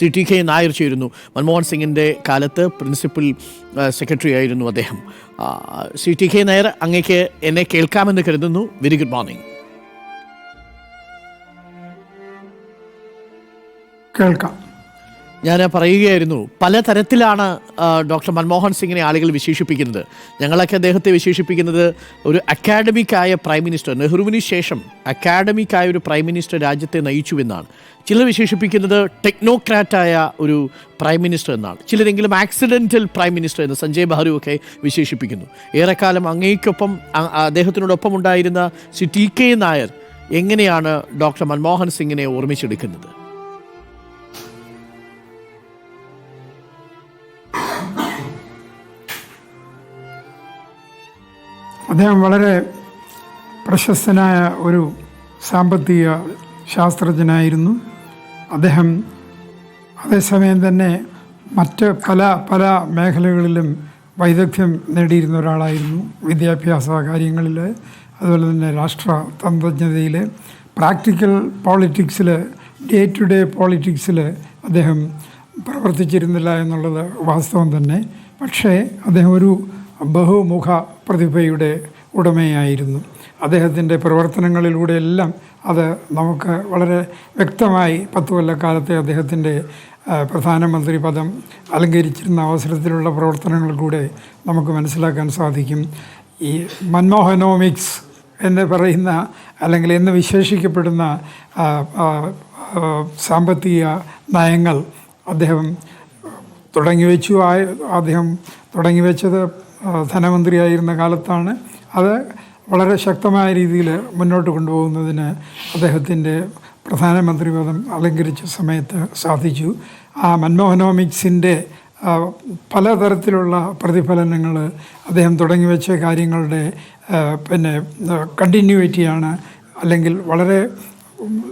C T K Nair ചേരുന്നു. മൻമോഹൻ സിംഗിന്റെ കാലത്ത് പ്രിൻസിപ്പൽ സെക്രട്ടറി ആയിരുന്നു അദ്ദേഹം. സി ടി കെ നായർ അങ്ങേക്ക് എന്നെ കേൾക്കാമെന്ന് കരുതുന്നു. വെരി ഗുഡ് മോർണിംഗ് കേൾക്കാം. ഞാൻ പറയുകയായിരുന്നു പലതരത്തിലാണ് തരത്തിലാണ് ഡോക്ടർ മൻമോഹൻ സിംഗിനെ ആളുകൾ വിശേഷിപ്പിക്കുന്നത്. ഞങ്ങളൊക്കെ അദ്ദേഹത്തെ വിശേഷിപ്പിക്കുന്നത് ഒരു അക്കാഡമിക്കായ പ്രൈം മിനിസ്റ്റർ നെഹ്റുവിന് ശേഷം അക്കാഡമിക്കായ ഒരു പ്രൈം മിനിസ്റ്റർ രാജ്യത്തെ നയിച്ചു എന്നാണ് ചിലർ വിശേഷിപ്പിക്കുന്നത് ടെക്നോക്രാറ്റായ ഒരു പ്രൈം മിനിസ്റ്റർ എന്നാണ്. ചിലരെങ്കിലും ആക്സിഡന്റൽ പ്രൈം മിനിസ്റ്റർ എന്ന് സഞ്ജയ് ബഹ്റു ഒക്കെ വിശേഷിപ്പിക്കുന്നു. ഏറെക്കാലം അങ്ങേക്കൊപ്പം അദ്ദേഹത്തിനോടൊപ്പം ഉണ്ടായിരുന്ന ശ്രീ ടി കെ നായർ എങ്ങനെയാണ് ഡോക്ടർ മൻമോഹൻ സിംഗിനെ ഓർമ്മിച്ചെടുക്കുന്നത്? അദ്ദേഹം വളരെ പ്രശസ്തനായ ഒരു സാമ്പത്തിക ശാസ്ത്രജ്ഞനായിരുന്നു. അദ്ദേഹം അതേസമയം തന്നെ മറ്റ് പല പല മേഖലകളിലും വൈദഗ്ധ്യം നേടിയിരുന്ന ഒരാളായിരുന്നു. വിദ്യാഭ്യാസ കാര്യങ്ങളിൽ അതുപോലെ തന്നെ രാഷ്ട്ര തന്ത്രജ്ഞതയിൽ പ്രാക്ടിക്കൽ പോളിറ്റിക്സിൽ ഡേ ടു ഡേ പോളിറ്റിക്സിൽ അദ്ദേഹം പ്രവർത്തിച്ചിരുന്നില്ല എന്നുള്ളത് വാസ്തവം തന്നെ. പക്ഷേ അദ്ദേഹം ഒരു ബഹുമുഖ പ്രതിഭയുടെ ഉടമയായിരുന്നു. അദ്ദേഹത്തിന്റെ പ്രവർത്തനങ്ങളിലൂടെയെല്ലാം അത് നമുക്ക് വളരെ വ്യക്തമായി പത്ത് കൊല്ലക്കാലത്തെ അദ്ദേഹത്തിന്റെ പ്രധാനമന്ത്രി പദം അലങ്കരിച്ചിരുന്ന അവസരത്തിലുള്ള പ്രവർത്തനങ്ങൾ കൂടെ നമുക്ക് മനസ്സിലാക്കാൻ സാധിക്കും. ഈ മൻമോഹനോമിക്സ് എന്ന് പറയുന്ന അല്ലെങ്കിൽ എന്ന് വിശേഷിക്കപ്പെടുന്ന സാമ്പത്തിക നയങ്ങൾ അദ്ദേഹം തുടങ്ങി വെച്ചു ആയ അദ്ദേഹം തുടങ്ങി വെച്ചത് ധനമന്ത്രിയായിരുന്ന കാലത്താണ്. അത് വളരെ ശക്തമായ രീതിയിൽ മുന്നോട്ട് കൊണ്ടുപോകുന്നതിന് അദ്ദേഹത്തിന്റെ പ്രധാനമന്ത്രി പദം അലങ്കരിച്ച സമയത്ത് സാധിച്ചു. ആ മൻമോഹനോമിക്സിന്റെ പലതരത്തിലുള്ള പ്രതിഫലനങ്ങൾ അദ്ദേഹം തുടങ്ങി വെച്ച കാര്യങ്ങളുടെ പിന്നെ കണ്ടിന്യൂറ്റിയാണ് അല്ലെങ്കിൽ വളരെ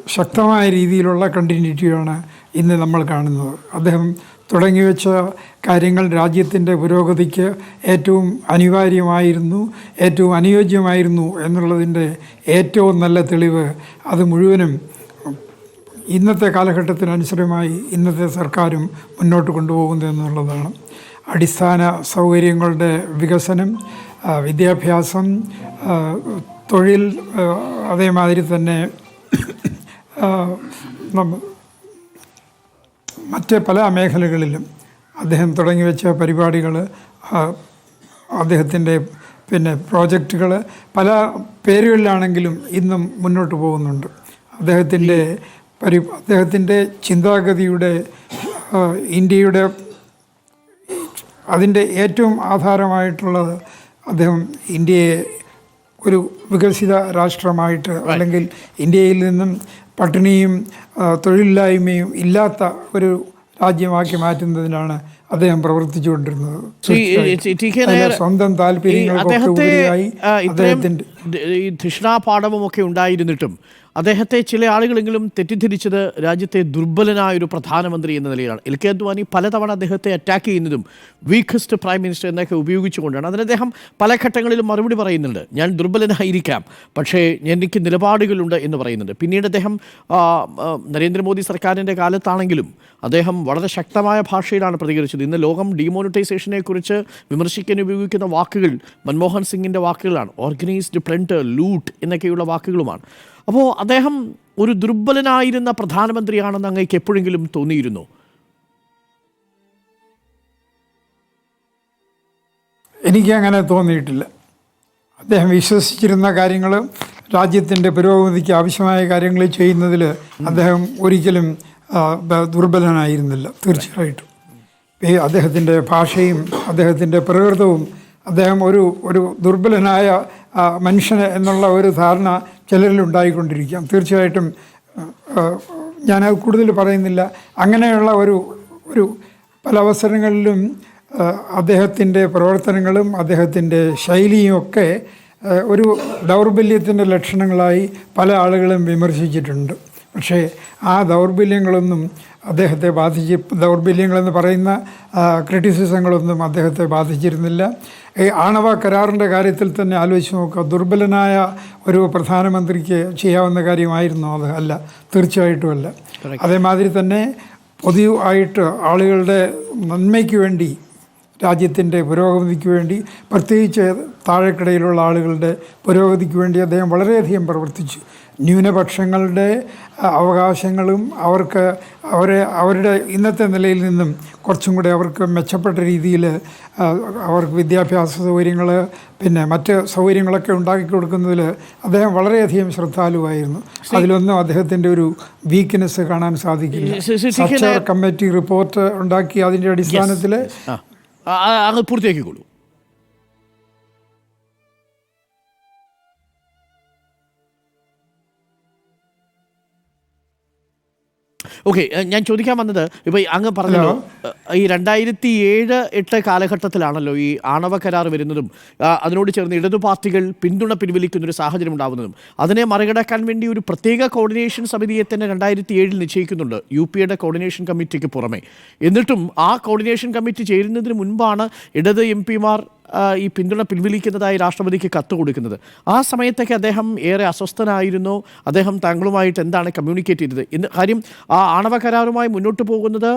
ശക്തമായ രീതിയിലുള്ള കണ്ടിന്യൂറ്റിയാണ് ഇന്ന് നമ്മൾ കാണുന്നത്. അദ്ദേഹം തുടങ്ങി വെച്ച കാര്യങ്ങൾ രാജ്യത്തിന്റെ പുരോഗതിക്ക് ഏറ്റവും അനിവാര്യമായിരുന്നു ഏറ്റവും അനുയോജ്യമായിരുന്നു എന്നുള്ളതിന്റെ ഏറ്റവും നല്ല തെളിവ് അത് മുഴുവനും ഇന്നത്തെ കാലഘട്ടത്തിനനുസരമായി ഇന്നത്തെ സർക്കാരും മുന്നോട്ട് കൊണ്ടുപോകുന്നു എന്നുള്ളതാണ്. അടിസ്ഥാന സൗകര്യങ്ങളുടെ വികസനം വിദ്യാഭ്യാസം തൊഴിൽ അതേമാതിരി തന്നെ മറ്റ് പല മേഖലകളിലും അദ്ദേഹം തുടങ്ങി വെച്ച പരിപാടികൾ അദ്ദേഹത്തിന്റെ പിന്നെ പ്രോജക്റ്റുകൾ പല പേരുകളിലാണെങ്കിലും ഇന്നും മുന്നോട്ട് പോകുന്നുണ്ട്. അദ്ദേഹത്തിന്റെ പരി അദ്ദേഹത്തിന്റെ ചിന്താഗതിയുടെ ഇന്ത്യയുടെ അതിന്റെ ഏറ്റവും ആധാരമായിട്ടുള്ളത് അദ്ദേഹം ഇന്ത്യയെ ഒരു വികസിത രാഷ്ട്രമായിട്ട് അല്ലെങ്കിൽ ഇന്ത്യയിൽ നിന്നും പട്ടിണിയും തൊഴിലില്ലായ്മയും ഇല്ലാത്ത ഒരു രാജ്യമാക്കി മാറ്റുന്നതിനാണ് അദ്ദേഹം പ്രവർത്തിച്ചുകൊണ്ടിരുന്നത്. സ്വന്തം ഈ താല്പര്യങ്ങൾക്കൊക്കെ അദ്ദേഹത്തെ ഉപരിയായി ആ, ഇത്രയും അദ്ദേഹത്തിന്റെ ദ- ഈ ധിഷണാപാഠവും ഒക്കെ ഉണ്ടായിരുന്നിട്ടും അദ്ദേഹത്തെ ചില ആളുകളെങ്കിലും തെറ്റിദ്ധരിച്ചത് രാജ്യത്തെ ദുർബലനായ ഒരു പ്രധാനമന്ത്രി എന്ന നിലയിലാണ്. എൽ കെ അദ്വാനി പലതവണ അദ്ദേഹത്തെ അറ്റാക്ക് ചെയ്യുന്നതും വീക്കസ്റ്റ് പ്രൈം മിനിസ്റ്റർ എന്നൊക്കെ ഉപയോഗിച്ചുകൊണ്ടാണ്. അതിന് അദ്ദേഹം പല ഘട്ടങ്ങളിലും മറുപടി പറയുന്നുണ്ട്. ഞാൻ ദുർബലനായിരിക്കാം പക്ഷേ എനിക്ക് നിലപാടുകളുണ്ട് എന്ന് പറയുന്നുണ്ട്. പിന്നീട് അദ്ദേഹം നരേന്ദ്രമോദി സർക്കാരിന്റെ കാലത്താണെങ്കിലും അദ്ദേഹം വളരെ ശക്തമായ ഭാഷയിലാണ് പ്രതികരിച്ചത്. ഇന്ന് ലോകം ഡിമോണിറ്റൈസേഷനെ കുറിച്ച് വിമർശിക്കാൻ ഉപയോഗിക്കുന്ന വാക്കുകൾ മൻമോഹൻ സിംഗിന്റെ വാക്കുകളാണ്. ഓർഗനൈസ്ഡ് പ്ലണ്ടർ ലൂട്ട് എന്നൊക്കെയുള്ള വാക്കുകളുമാണ്. അപ്പോൾ അദ്ദേഹം ഒരു ദുർബലനായിരുന്ന പ്രധാനമന്ത്രിയാണെന്ന് അങ്ങേക്ക് എപ്പോഴെങ്കിലും തോന്നിയിരുന്നു? എനിക്ക് അങ്ങനെ തോന്നിയിട്ടില്ല. അദ്ദേഹം വിശ്വസിച്ചിരുന്ന കാര്യങ്ങൾ രാജ്യത്തിന്റെ പുരോഗതിക്ക് ആവശ്യമായ കാര്യങ്ങൾ ചെയ്യുന്നതിൽ അദ്ദേഹം ഒരിക്കലും ദുർബലനായിരുന്നില്ല തീർച്ചയായിട്ടും. ഈ അദ്ദേഹത്തിന്റെ ഭാഷയും അദ്ദേഹത്തിന്റെ പ്രകൃതവും അദ്ദേഹം ഒരു ഒരു ദുർബലനായ മനുഷ്യന് എന്നുള്ള ഒരു ധാരണ ചിലരിൽ ഉണ്ടായിക്കൊണ്ടിരിക്കാം. തീർച്ചയായിട്ടും ഞാനത് കൂടുതൽ പറയുന്നില്ല. അങ്ങനെയുള്ള ഒരു ഒരു പല അവസരങ്ങളിലും അദ്ദേഹത്തിന്റെ പ്രവർത്തനങ്ങളും അദ്ദേഹത്തിന്റെ ശൈലിയും ഒക്കെ ഒരു ദൗർബല്യത്തിന്റെ ലക്ഷണങ്ങളായി പല ആളുകളും വിമർശിച്ചിട്ടുണ്ട്. പക്ഷേ ആ ദൗർബല്യങ്ങളൊന്നും അദ്ദേഹത്തെ ബാധിച്ച് ദൗർബല്യങ്ങളെന്ന് പറയുന്ന ക്രിറ്റിസിസങ്ങളൊന്നും അദ്ദേഹത്തെ ബാധിച്ചിരുന്നില്ല. ഈ ആണവ കരാറിന്റെ കാര്യത്തിൽ തന്നെ ആലോചിച്ച് നോക്കുക. ദുർബലനായ ഒരു പ്രധാനമന്ത്രിക്ക് ചെയ്യാവുന്ന കാര്യമായിരുന്നു അത് അല്ല. തീർച്ചയായിട്ടും അല്ല. അതേമാതിരി തന്നെ പൊതുവായിട്ട് ആളുകളുടെ നന്മയ്ക്ക് വേണ്ടി രാജ്യത്തിന്റെ പുരോഗതിക്ക് വേണ്ടി പ്രത്യേകിച്ച് താഴെക്കിടയിലുള്ള ആളുകളുടെ പുരോഗതിക്ക് വേണ്ടി അദ്ദേഹം വളരെയധികം പ്രവർത്തിച്ചു. ന്യൂനപക്ഷങ്ങളുടെ അവകാശങ്ങളും അവർക്ക് അവരെ അവരുടെ ഇന്നത്തെ നിലയിൽ നിന്നും കുറച്ചും കൂടി അവർക്ക് മെച്ചപ്പെട്ട രീതിയിൽ അവർക്ക് വിദ്യാഭ്യാസ സൗകര്യങ്ങൾ പിന്നെ മറ്റ് സൗകര്യങ്ങളൊക്കെ ഉണ്ടാക്കി കൊടുക്കുന്നതിൽ അദ്ദേഹം വളരെയധികം ശ്രദ്ധാലുവായിരുന്നു. അതിലൊന്നും അദ്ദേഹത്തിന്റെ ഒരു വീക്ക്നെസ് കാണാൻ സാധിക്കില്ല. സച്ചാർ കമ്മിറ്റി റിപ്പോർട്ട് ഉണ്ടാക്കി അതിന്റെ അടിസ്ഥാനത്തിൽ അത് പൂർത്തിയാക്കിക്കോളൂ. ഓക്കെ ഞാൻ ചോദിക്കാൻ വന്നത് ഇപ്പൊ ഈ അങ്ങ് പറഞ്ഞല്ലോ ഈ രണ്ടായിരത്തി ഏഴ് എട്ട് കാലഘട്ടത്തിലാണല്ലോ ഈ ആണവ കരാർ വരുന്നതും അതിനോട് ചേർന്ന് ഇടതു പാർട്ടികൾ പിന്തുണ പിൻവലിക്കുന്ന ഒരു സാഹചര്യം ഉണ്ടാവുന്നതും. അതിനെ മറികടക്കാൻ വേണ്ടി ഒരു പ്രത്യേക കോർഡിനേഷൻ സമിതിയെ തന്നെ രണ്ടായിരത്തി ഏഴിൽ നിശ്ചയിക്കുന്നുണ്ട് യു പി എയുടെ കോർഡിനേഷൻ കമ്മിറ്റിക്ക് പുറമെ. എന്നിട്ടും ആ കോർഡിനേഷൻ കമ്മിറ്റി ചേരുന്നതിന് മുൻപാണ് ഇടത് എം പിമാർ ഈ പിന്തുണ പിൻവലിക്കുന്നതായി രാഷ്ട്രപതിക്ക് കത്ത് കൊടുക്കുന്നത്. ആ സമയത്തൊക്കെ അദ്ദേഹം ഏറെ അസ്വസ്ഥനായിരുന്നു. അദ്ദേഹം താങ്കളുമായിട്ട് എന്താണ് കമ്മ്യൂണിക്കേറ്റ് ചെയ്തത്? ഇന്ന് കാര്യം ആ ആണവ കരാറുമായി മുന്നോട്ട് പോകുന്നത്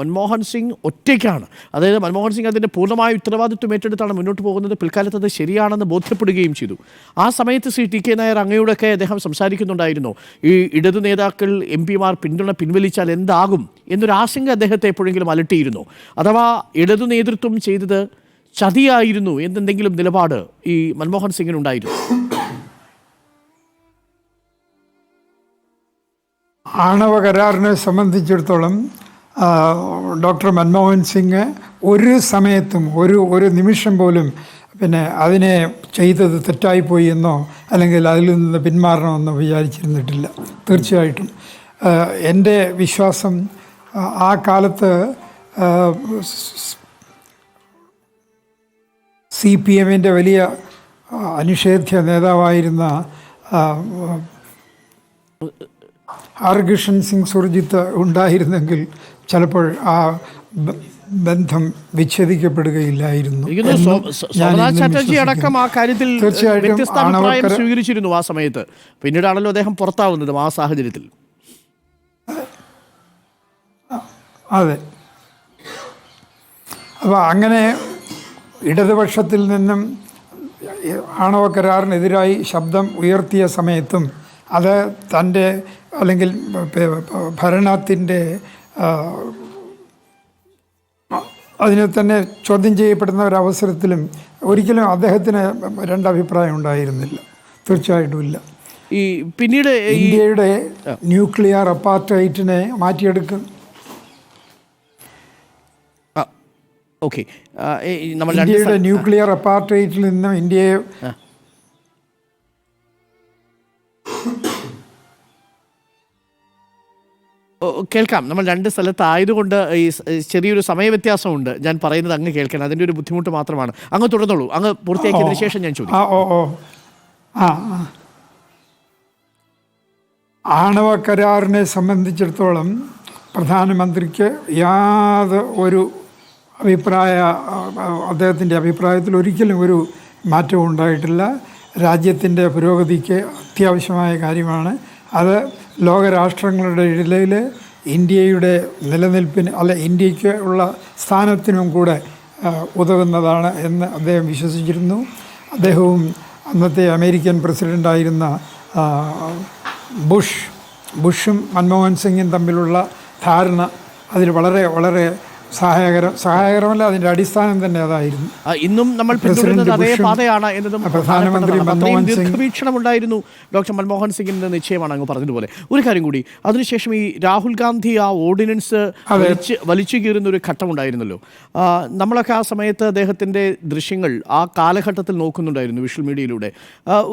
മൻമോഹൻ സിംഗ് ഒറ്റയ്ക്കാണ്. അതായത് മൻമോഹൻ സിംഗ് അതിന്റെ പൂർണമായ ഉത്തരവാദിത്വം ഏറ്റെടുത്താണ് മുന്നോട്ട് പോകുന്നത്. പിൽക്കാലത്ത് അത് ശരിയാണെന്ന് ബോധ്യപ്പെടുകയും ചെയ്തു. ആ സമയത്ത് ശ്രീ ടി കെ നായർ അങ്ങയോടൊക്കെ അദ്ദേഹം സംസാരിക്കുന്നുണ്ടായിരുന്നു. ഈ ഇടതു നേതാക്കൾ എം പിമാർ പിന്തുണ പിൻവലിച്ചാൽ എന്താകും എന്നൊരു ആശങ്ക അദ്ദേഹത്തെ എപ്പോഴെങ്കിലും അലട്ടിയിരുന്നു. അഥവാ ഇടതു നേതൃത്വം ചെയ്തത് ചതിയായിരുന്നു എന്തെന്തെങ്കിലും നിലപാട് ഈ മൻമോഹൻ സിംഗിനുണ്ടായിരുന്നു ആണവ കരാറിനെ സംബന്ധിച്ചിടത്തോളം ഡോക്ടർ മൻമോഹൻ സിംഗ് ഒരു സമയത്തും ഒരു ഒരു നിമിഷം പോലും പിന്നെ അതിനെ ചെയ്തത് തെറ്റായിപ്പോയി എന്നോ അല്ലെങ്കിൽ അതിൽ നിന്ന് പിന്മാറണമെന്നോ വിചാരിച്ചിരുന്നിട്ടില്ല. തീർച്ചയായിട്ടും. എന്റെ വിശ്വാസം ആ, കാലത്ത് സി പി എമ്മിന്റെ വലിയ അനിഷേധ്യ നേതാവായിരുന്ന ഹർകിഷൻ സിംഗ് സുർജിത്ത് ഉണ്ടായിരുന്നെങ്കിൽ ചിലപ്പോൾ ആ ബന്ധം വിച്ഛേദിക്കപ്പെടുകയില്ലായിരുന്നു ചാറ്റർജി അടക്കം ആ കാര്യത്തിൽ വ്യത്യസ്ത അഭിപ്രായം സ്വീകരിച്ചിരുന്നു ആ സമയത്ത്. പിന്നീടാണല്ലോ അദ്ദേഹം പുറത്താവുന്നത് ആ സാഹചര്യത്തിൽ. അതെ. അപ്പോൾ അങ്ങനെ ഇടതുപക്ഷത്തിൽ നിന്നും ആണവ കരാറിനെതിരായി ശബ്ദം ഉയർത്തിയ സമയത്തും അത് തന്റെ അല്ലെങ്കിൽ ഭരണത്തിന്റെ അതിനെ തന്നെ ചോദ്യം ചെയ്യപ്പെടുന്ന ഒരവസരത്തിലും ഒരിക്കലും അദ്ദേഹത്തിന് രണ്ടഭിപ്രായം ഉണ്ടായിരുന്നില്ല. തീർച്ചയായിട്ടും ഇല്ല. ഈ പിന്നീട് ഇന്ത്യയുടെ ന്യൂക്ലിയർ അപ്പാർട്ടൈറ്റിനെ മാറ്റിയെടുക്കും. ഓക്കെ നമ്മൾ രണ്ട് ഇന്ത്യയുടെ ന്യൂക്ലിയർ അപ്പാർട്ടേറ്റിൽ നിന്നും ഇന്ത്യയെ കേൾക്കാം. നമ്മൾ രണ്ട് സ്ഥലത്തായതുകൊണ്ട് ഈ ചെറിയൊരു സമയവ്യത്യാസമുണ്ട്. ഞാൻ പറയുന്നത് അങ്ങ് കേൾക്കണം. അതിന്റെ ഒരു ബുദ്ധിമുട്ട് മാത്രമാണ്. അങ്ങ് തുടർന്നോളൂ അങ്ങ് പൂർത്തിയാക്കിയതിനു ശേഷം ഞാൻ ചോദിക്കും. ആ ഓ ഓ. ആ ആ. ആണവ കരാറിനെ സംബന്ധിച്ചിടത്തോളം പ്രധാനമന്ത്രിക്ക് യാതൊരു അഭിപ്രായ അദ്ദേഹത്തിന്റെ അഭിപ്രായത്തിൽ ഒരിക്കലും ഒരു മാറ്റവും ഉണ്ടായിട്ടില്ല. രാജ്യത്തിന്റെ പുരോഗതിക്ക് അത്യാവശ്യമായ കാര്യമാണ്. അത് ലോകരാഷ്ട്രങ്ങളുടെ ഇടയിൽ ഇന്ത്യയുടെ നിലനിൽപ്പിന് അല്ല ഇന്ത്യയ്ക്ക് ഉള്ള സ്ഥാനത്തിനും കൂടെ ഉതകുന്നതാണ് എന്ന് അദ്ദേഹം വിശ്വസിച്ചിരുന്നു. അദ്ദേഹവും അന്നത്തെ അമേരിക്കൻ പ്രസിഡന്റായിരുന്ന ബുഷ് ബുഷും മൻമോഹൻ സിംഗും തമ്മിലുള്ള ധാരണ അതിൽ വളരെ വളരെ സഹായകരം സഹായകരമല്ല അതിന്റെ അടിസ്ഥാനം തന്നെ അതായിരുന്നു. ഇന്നും നമ്മൾ പിന്തുടരുന്നത് അതേ പാതയാണ് എന്നതും പ്രധാനമന്ത്രി ദീർഘവീക്ഷണം ഉണ്ടായിരുന്നു ഡോക്ടർ മൻമോഹൻ സിംഗിന്റെ നിശ്ചയമാണ് അങ്ങ് പറഞ്ഞതുപോലെ. ഒരു കാര്യം കൂടി അതിനുശേഷം ഈ രാഹുൽ ഗാന്ധി ആ ഓർഡിനൻസ് വലിച്ച് വലിച്ചു കീറുന്ന ഒരു ഘട്ടം ഉണ്ടായിരുന്നല്ലോ നമ്മളൊക്കെ ആ സമയത്ത് അദ്ദേഹത്തിന്റെ ദൃശ്യങ്ങൾ ആ കാലഘട്ടത്തിൽ നോക്കുന്നുണ്ടായിരുന്നു വിഷ്വൽ മീഡിയയിലൂടെ.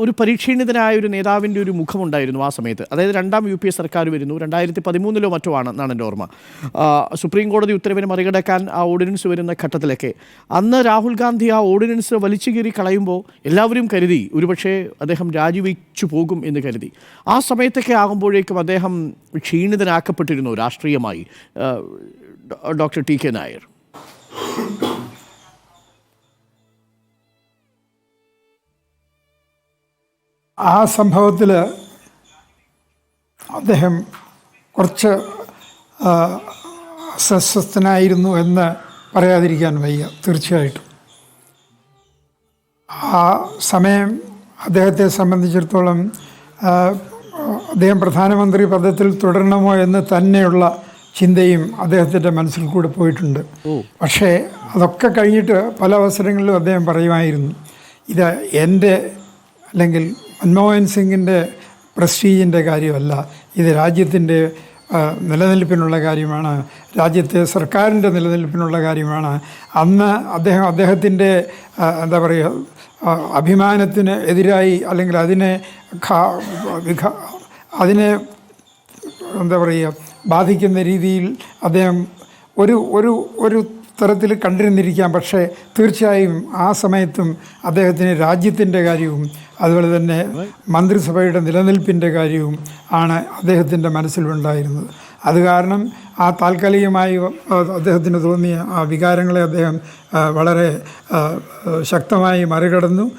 ഒരു പരീക്ഷീണിതനായ ഒരു നേതാവിന്റെ ഒരു മുഖമുണ്ടായിരുന്നു ആ സമയത്ത്. അതായത് രണ്ടാം യു പി എ സർക്കാർ വരുന്നു രണ്ടായിരത്തി പതിമൂന്നിലോ മറ്റോ ആണ് എന്നാണ് എന്റെ ഓർമ്മ. സുപ്രീം കോടതി ഉത്തരവിനെ മറികടക്കാൻ ആ ഓർഡിനൻസ് വരുന്ന ഘട്ടത്തിലൊക്കെ. അന്ന് രാഹുൽ ഗാന്ധി ആ ഓർഡിനൻസ് വലിച്ചു കീറി കളയുമ്പോൾ എല്ലാവരും കരുതി ഒരുപക്ഷേ അദ്ദേഹം രാജിവെച്ചു പോകും എന്ന് കരുതി. ആ സമയത്തൊക്കെ ആകുമ്പോഴേക്കും അദ്ദേഹം ക്ഷീണിതനാക്കപ്പെട്ടിരുന്നു രാഷ്ട്രീയമായി ഡോക്ടർ ടി കെ നായർ. ആ സംഭവത്തിൽ അദ്ദേഹം കുറച്ച് അസ്വസ്ഥനായിരുന്നു എന്ന് പറയാതിരിക്കാൻ വയ്യ തീർച്ചയായിട്ടും. ആ സമയം അദ്ദേഹത്തെ സംബന്ധിച്ചിടത്തോളം അദ്ദേഹം പ്രധാനമന്ത്രി പദത്തിൽ തുടരണമോ എന്ന് തന്നെയുള്ള ചിന്തയും അദ്ദേഹത്തിന്റെ മനസ്സിൽ കൂടെ പോയിട്ടുണ്ട്. പക്ഷേ അതൊക്കെ കഴിഞ്ഞിട്ട് പല അവസരങ്ങളിലും അദ്ദേഹം പറയുമായിരുന്നു ഇത് എന്റെ അല്ലെങ്കിൽ മൻമോഹൻ സിംഗിന്റെ പ്രസ്റ്റീജിന്റെ കാര്യമല്ല ഇത് രാജ്യത്തിന്റെ നിലനിൽപ്പിനുള്ള കാര്യമാണ്. രാജ്യത്തെ സർക്കാരിന്റെ നിലനിൽപ്പിനുള്ള കാര്യമാണ്. അന്ന് അദ്ദേഹം അദ്ദേഹത്തിന്റെ എന്താ പറയുക അഭിമാനത്തിന് എതിരായി അല്ലെങ്കിൽ അതിനെ അതിനെ എന്താ പറയുക ബാധിക്കുന്ന രീതിയിൽ അദ്ദേഹം ഒരു ഒരു ഒരു തരത്തിൽ കണ്ടിരുന്നിരിക്കാം. പക്ഷേ തീർച്ചയായും ആ സമയത്തും അദ്ദേഹത്തിന് രാജ്യത്തിന്റെ കാര്യവും അതുപോലെ തന്നെ മന്ത്രിസഭയുടെ നിലനിൽപ്പിന്റെ കാര്യവും ആണ് അദ്ദേഹത്തിന്റെ മനസ്സിലുണ്ടായിരുന്നത്. അത് കാരണം ആ താൽക്കാലികമായി അദ്ദേഹത്തിന് തോന്നിയ ആ വികാരങ്ങളെ അദ്ദേഹം വളരെ ശക്തമായി മറികടന്നു.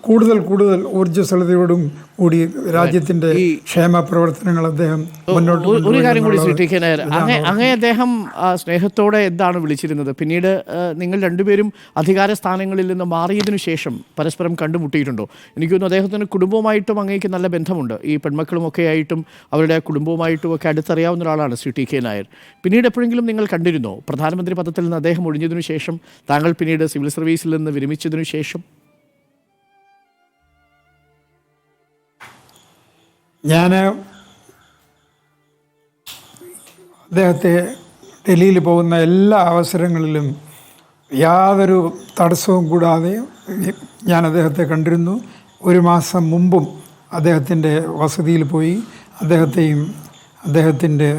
കൂടുതൽ കൂടുതൽ ഊർജസ്വലതയോടും കൂടി രാജ്യത്തിന്റെ ക്ഷേമ പ്രവർത്തനങ്ങൾ അദ്ദേഹം മുന്നോട്ട് ഒരു- കാര്യം കൂടി ശ്രീ അങ്ങനെ നായർ അങ്ങേ അങ്ങേ അദ്ദേഹം സ്നേഹത്തോടെ എന്താണ് വിളിച്ചിരുന്നത്? പിന്നീട് നിങ്ങൾ രണ്ടുപേരും അധികാര സ്ഥാനങ്ങളിൽ നിന്ന് മാറിയതിനു ശേഷം പരസ്പരം കണ്ടുമുട്ടിയിട്ടുണ്ടോ? എനിക്ക് തോന്നുന്നു അദ്ദേഹത്തിന് കുടുംബവുമായിട്ടും അങ്ങേക്ക് നല്ല ബന്ധമുണ്ട്. ഈ പെൺമക്കളുമൊക്കെ ആയിട്ടും അവരുടെ കുടുംബവുമായിട്ടും ഒക്കെ അടുത്തറിയാവുന്ന ഒരാളാണ് ശ്രീ ടി കെ നായർ. പിന്നീട് എപ്പോഴെങ്കിലും നിങ്ങൾ കണ്ടിരുന്നോ? പ്രധാനമന്ത്രി പദത്തിൽ നിന്ന് അദ്ദേഹം ഒഴിഞ്ഞതിനു ശേഷം താങ്കൾ പിന്നീട് സിവിൽ സർവീസിൽ നിന്ന് വിരമിച്ചതിനു ശേഷം? ഞാൻ അദ്ദേഹത്തെ ഡൽഹിയിൽ പോകുന്ന എല്ലാ അവസരങ്ങളിലും യാതൊരു തടസ്സവും കൂടാതെ ഞാൻ അദ്ദേഹത്തെ കണ്ടിരുന്നു. ഒരു മാസം മുമ്പും അദ്ദേഹത്തിന്റെ വസതിയിൽ പോയി. അദ്ദേഹത്തെയും അദ്ദേഹത്തിന്റെ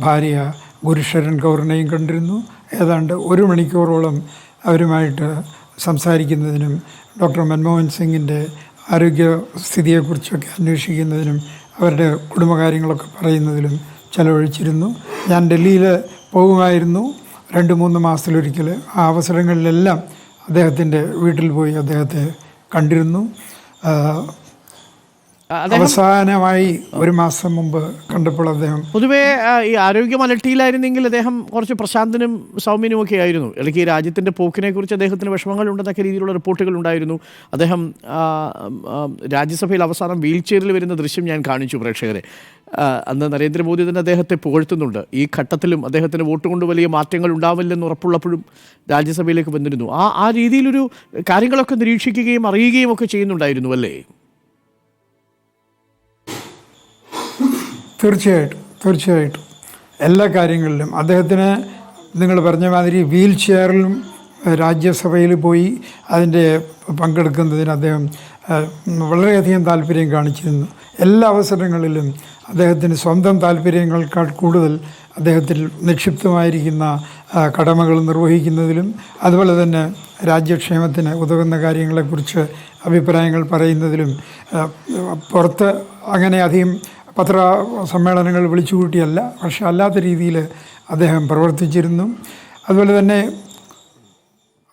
ഭാര്യ ഗുരുശരൺ കൗറിനെയും കണ്ടിരുന്നു. ഏതാണ്ട് ഒരു മണിക്കൂറോളം അവരുമായിട്ട് സംസാരിക്കുന്നതിനും ഡോക്ടർ മൻമോഹൻ സിംഗിന്റെ ആരോഗ്യസ്ഥിതിയെക്കുറിച്ചൊക്കെ അന്വേഷിക്കുന്നതിനും അവരുടെ കുടുംബകാര്യങ്ങളൊക്കെ പറയുന്നതിലും ചെലവഴിച്ചിരുന്നു. ഞാൻ ഡൽഹിയിൽ പോകുമായിരുന്നു. രണ്ട് മൂന്ന് മാസത്തിലൊരിക്കൽ ആ അവസരങ്ങളിലെല്ലാം അദ്ദേഹത്തിന്റെ വീട്ടിൽ പോയി അദ്ദേഹത്തെ കണ്ടിരുന്നു. അവസാനമായി ഒരു മാസം മുമ്പ് കണ്ടപ്പോൾ അദ്ദേഹം പൊതുവേ ഈ ആരോഗ്യ അലട്ടിയിലായിരുന്നെങ്കിൽ അദ്ദേഹം കുറച്ച് പ്രശാന്തനും സൗമ്യനും ഒക്കെ ആയിരുന്നു. ഇടയ്ക്ക് ഈ രാജ്യത്തിന്റെ പോക്കിനെ കുറിച്ച് അദ്ദേഹത്തിന് വിഷമങ്ങൾ ഉണ്ടെന്നൊക്കെ രീതിയിലുള്ള റിപ്പോർട്ടുകൾ ഉണ്ടായിരുന്നു. അദ്ദേഹം രാജ്യസഭയിൽ അവസാനം വീൽ ചെയറിൽ വരുന്ന ദൃശ്യം ഞാൻ കാണിച്ചു പ്രേക്ഷകരെ. അന്ന് നരേന്ദ്രമോദി തന്നെ അദ്ദേഹത്തെ പുകഴ്ത്തുന്നുണ്ട്. ഈ ഘട്ടത്തിലും അദ്ദേഹത്തിന് വോട്ട് കൊണ്ട് വലിയ മാറ്റങ്ങൾ ഉണ്ടാവില്ലെന്ന് ഉറപ്പുള്ളപ്പോഴും രാജ്യസഭയിലേക്ക് വന്നിരുന്നു. ആ ആ രീതിയിലൊരു കാര്യങ്ങളൊക്കെ നിരീക്ഷിക്കുകയും അറിയുകയും ഒക്കെ ചെയ്യുന്നുണ്ടായിരുന്നു അല്ലേ? തീർച്ചയായിട്ടും തീർച്ചയായിട്ടും. എല്ലാ കാര്യങ്ങളിലും. അദ്ദേഹത്തിന് നിങ്ങൾ പറഞ്ഞ മാതിരി വീൽ ചെയറിലും രാജ്യസഭയിൽ പോയി അതിന്റെ പങ്കെടുക്കുന്നതിന് അദ്ദേഹം വളരെയധികം താല്പര്യം കാണിച്ചിരുന്നു. എല്ലാ അവസരങ്ങളിലും അദ്ദേഹത്തിന് സ്വന്തം താല്പര്യങ്ങളെക്കാൾ കൂടുതൽ അദ്ദേഹത്തിൽ നിക്ഷിപ്തമായിരിക്കുന്ന കടമകൾ നിർവഹിക്കുന്നതിലും അതുപോലെ തന്നെ രാജ്യക്ഷേമത്തിന് ഉതകുന്ന കാര്യങ്ങളെക്കുറിച്ച് അഭിപ്രായങ്ങൾ പറയുന്നതിലും പുറത്ത് അങ്ങനെ അധികം പത്ര സമ്മേളനങ്ങൾ വിളിച്ചു കൂട്ടിയല്ല. പക്ഷെ അല്ലാത്ത രീതിയിൽ അദ്ദേഹം പ്രവർത്തിച്ചിരുന്നു. അതുപോലെ തന്നെ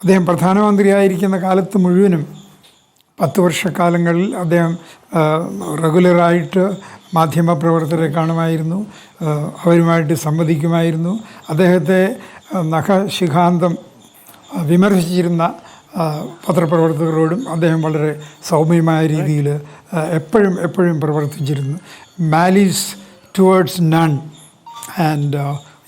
അദ്ദേഹം പ്രധാനമന്ത്രിയായിരിക്കുന്ന കാലത്ത് മുഴുവനും പത്ത് വർഷക്കാലങ്ങളിൽ അദ്ദേഹം റെഗുലറായിട്ട് മാധ്യമപ്രവർത്തകരെ കാണുമായിരുന്നു അവരുമായിട്ട് സംവദിക്കുമായിരുന്നു. അദ്ദേഹത്തെ നഖശിഖാന്തം വിമർശിച്ചിരുന്ന പത്രപ്രവർത്തകരോടും അദ്ദേഹം വളരെ സൗമ്യമായ രീതിയിൽ എപ്പോഴും എപ്പോഴും പ്രവർത്തിച്ചിരുന്നു. Malice towards none and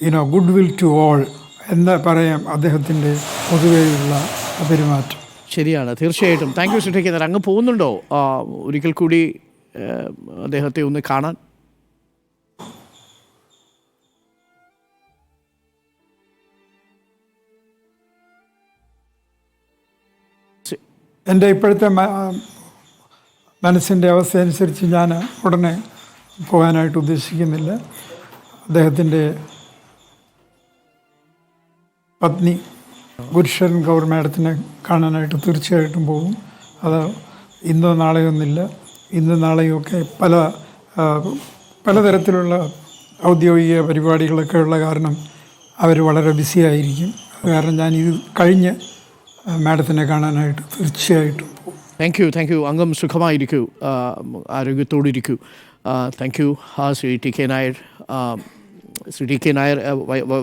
you know goodwill to all എന്ന് പറയാം അദ്ദേഹത്തിന്റെ പൊതുവെയുള്ള പെരുമാറ്റം. ശരിയാണ് തീർച്ചയായിട്ടും. താങ്ക് യു ശ്രീ അങ്ങ് പോകുന്നുണ്ടോ? ഒരിക്കൽ കൂടി അദ്ദേഹത്തെ ഒന്ന് കാണാൻ? എന്റെ ഇപ്പോഴത്തെ മനസ്സിന്റെ അവസ്ഥ അനുസരിച്ച് ഞാൻ ഉടനെ പോകാനായിട്ട് ഉദ്ദേശിക്കുന്നില്ല. അദ്ദേഹത്തിന്റെ പത്നി പുരുഷൻ ഗൗർ മാഡത്തിനെ കാണാനായിട്ട് തീർച്ചയായിട്ടും പോകും. അത് ഇന്നോ നാളെയോ ഒന്നില്ല ഇന്ന് നാളെയും ഒക്കെ പല പലതരത്തിലുള്ള ഔദ്യോഗിക പരിപാടികളൊക്കെ ഉള്ള കാരണം അവർ വളരെ ബിസിയായിരിക്കും. കാരണം ഞാൻ ഇത് കഴിഞ്ഞ് മാഡത്തിനെ കാണാനായിട്ട് തീർച്ചയായിട്ടും പോകും. താങ്ക് യു താങ്ക് യു അംഗം സുഖമായിരിക്കൂ. ആരോഗ്യത്തോടിരിക്കൂ. Thank you Shri T K Nair Shri T K Nair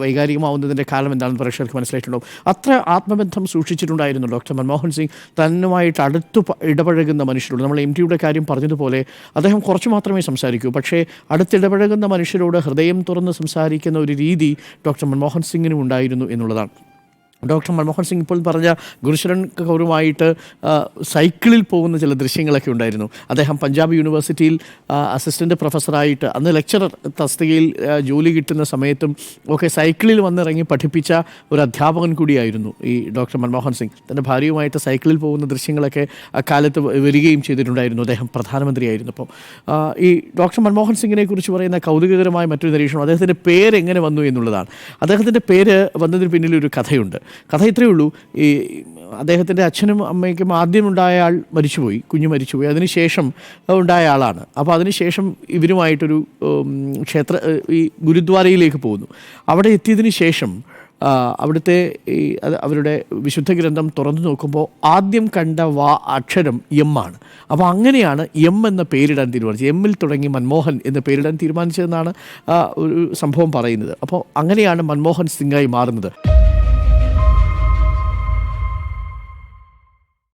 വൈകാരികമാവുന്നതിന്റെ കാലം എന്താണെന്ന് പ്രേക്ഷകർക്ക് മനസ്സിലായിട്ടുണ്ടാവും. അത്ര ആത്മബന്ധം സൂക്ഷിച്ചിട്ടുണ്ടായിരുന്നു ഡോക്ടർ മൻമോഹൻ സിംഗ്. തന്നുമായിട്ട് അടുത്ത് ഇടപഴകുന്ന മനുഷ്യരോട്. നമ്മൾ എം ടിയുടെ കാര്യം പറഞ്ഞതുപോലെ അദ്ദേഹം കുറച്ച് മാത്രമേ സംസാരിക്കൂ. പക്ഷേ അടുത്തിടപഴകുന്ന മനുഷ്യരോട് ഹൃദയം തുറന്ന് സംസാരിക്കുന്ന ഒരു രീതി ഡോക്ടർ മൻമോഹൻ സിംഗിനും ഉണ്ടായിരുന്നു എന്നുള്ളതാണ്. ഡോക്ടർ മൻമോഹൻ സിംഗ് ഇപ്പോൾ പറഞ്ഞ ഗുരുശരൺ കൗറുമായിട്ട് സൈക്കിളിൽ പോകുന്ന ചില ദൃശ്യങ്ങളൊക്കെ ഉണ്ടായിരുന്നു. അദ്ദേഹം പഞ്ചാബ് യൂണിവേഴ്സിറ്റിയിൽ അസിസ്റ്റന്റ് പ്രൊഫസറായിട്ട് അന്ന് ലെക്ചറർ തസ്തികയിൽ ജോലി കിട്ടുന്ന സമയത്തും ഒക്കെ സൈക്കിളിൽ വന്നിറങ്ങി പഠിപ്പിച്ച ഒരു അധ്യാപകൻ കൂടിയായിരുന്നു ഈ ഡോക്ടർ മൻമോഹൻ സിംഗ്. തന്റെ ഭാര്യയുമായിട്ട് സൈക്കിളിൽ പോകുന്ന ദൃശ്യങ്ങളൊക്കെ അക്കാലത്ത് വരികയും ചെയ്തിട്ടുണ്ടായിരുന്നു. അദ്ദേഹം പ്രധാനമന്ത്രിയായിരുന്നപ്പോൾ ഈ ഡോക്ടർ മൻമോഹൻ സിംഗിനെ കുറിച്ച് പറയുന്ന കൗതുകകരമായ മറ്റൊരു നിരീക്ഷണം അദ്ദേഹത്തിന്റെ പേര് എങ്ങനെ വന്നു എന്നുള്ളതാണ്. അദ്ദേഹത്തിന്റെ പേര് വന്നതിന് പിന്നിൽ ഒരു കഥയുണ്ട്. കഥ ഇത്രയേ ഉള്ളൂ. ഈ അദ്ദേഹത്തിന്റെ അച്ഛനും അമ്മയ്ക്കും ആദ്യം ഉണ്ടായ ആൾ മരിച്ചുപോയി കുഞ്ഞു മരിച്ചുപോയി. അതിനുശേഷം ഉണ്ടായ ആളാണ്. അപ്പോൾ അതിനുശേഷം ഇവരുമായിട്ടൊരു ക്ഷേത്ര ഈ ഗുരുദ്വാരയിലേക്ക് പോകുന്നു. അവിടെ എത്തിയതിന് ശേഷം അവിടുത്തെ ഈ അവരുടെ വിശുദ്ധ ഗ്രന്ഥം തുറന്നു നോക്കുമ്പോൾ ആദ്യം കണ്ട വാ അക്ഷരം എം ആണ്. അപ്പോൾ അങ്ങനെയാണ് എം എന്ന പേരിടാൻ തീരുമാനിച്ചത്. എമ്മിൽ തുടങ്ങി മൻമോഹൻ എന്ന പേരിടാൻ തീരുമാനിച്ചതെന്നാണ് ഒരു സംഭവം പറയുന്നത്. അപ്പോൾ അങ്ങനെയാണ് മൻമോഹൻ സിംഗായി മാറുന്നത്.